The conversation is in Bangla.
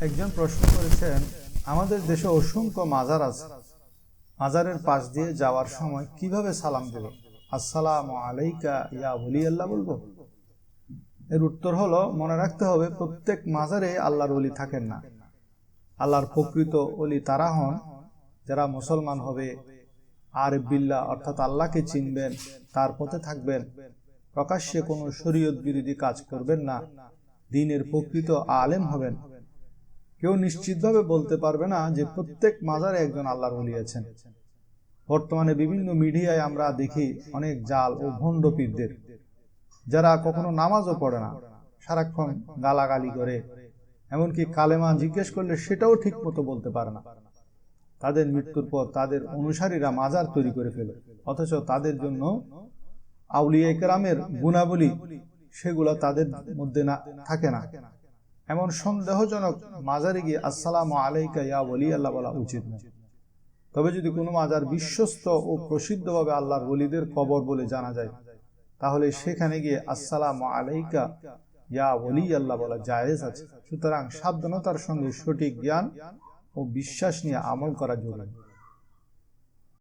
একজন প্রশ্ন করেছেন, আমাদের দেশে অসংখ্য মাজার আছে। মাজারের পাশ দিয়ে যাওয়ার সময় কীভাবে সালাম দেব? আসসালাম আলাইকা ইয়া বলি আল্লাহ বলব? এর উত্তর হলো, মনে রাখতে হবে, প্রত্যেক মাজারে আল্লাহর অলি থাকেন না। আল্লাহর প্রকৃত অলি তারা হন যারা মুসলমান হবে। আর বিল্লাহ অর্থাৎ আল্লাহকে চিনবেন, তার পথে থাকবেন। প্রকাশ্যে কোনো শরীয়ত বিরোধী কাজ করবেন না। দিনের প্রকৃত আলেম হবেন। কেউ নিশ্চিতভাবে বলতে পারবে না যে প্রত্যেক মাজারে একজন আল্লাহর ওলি আছেন। বর্তমানে বিভিন্ন মিডিয়ায় আমরা দেখি অনেক জাল ও ভণ্ড পীরদের। যারা কখনো নামাজও পড়ে না, সারাক্ষণ গালাগালি করে। এমনকি কালেমা জিজ্ঞেস করলে সেটাও ঠিক মতো বলতে পারে না। তাদের মৃত্যুর পর তাদের অনুসারীরা মাজার তৈরি করে ফেলে। অথচ তাদের জন্য আউলিয়া একরামের গুণাবলী সেগুলো তাদের মধ্যে না, থাকে না। এমন সন্দেহজনক মাজারে গিয়ে আসসালাম আলাইকা ইয়া বলি আল্লাহ বলা উচিত না। তবে যদি কোনো মাজার বিশ্বস্ত ও প্রসিদ্ধভাবে আল্লাহর বলিদের কবর বলে জানা যায়, তাহলে সেখানে গিয়ে আসসালাম আলাইকা ইয়া বলি আল্লাহ বলা জায়েজ আছে। সুতরাং সাবধানতার সঙ্গে সঠিক জ্ঞান ও বিশ্বাস নিয়ে আমল করা জরুরি।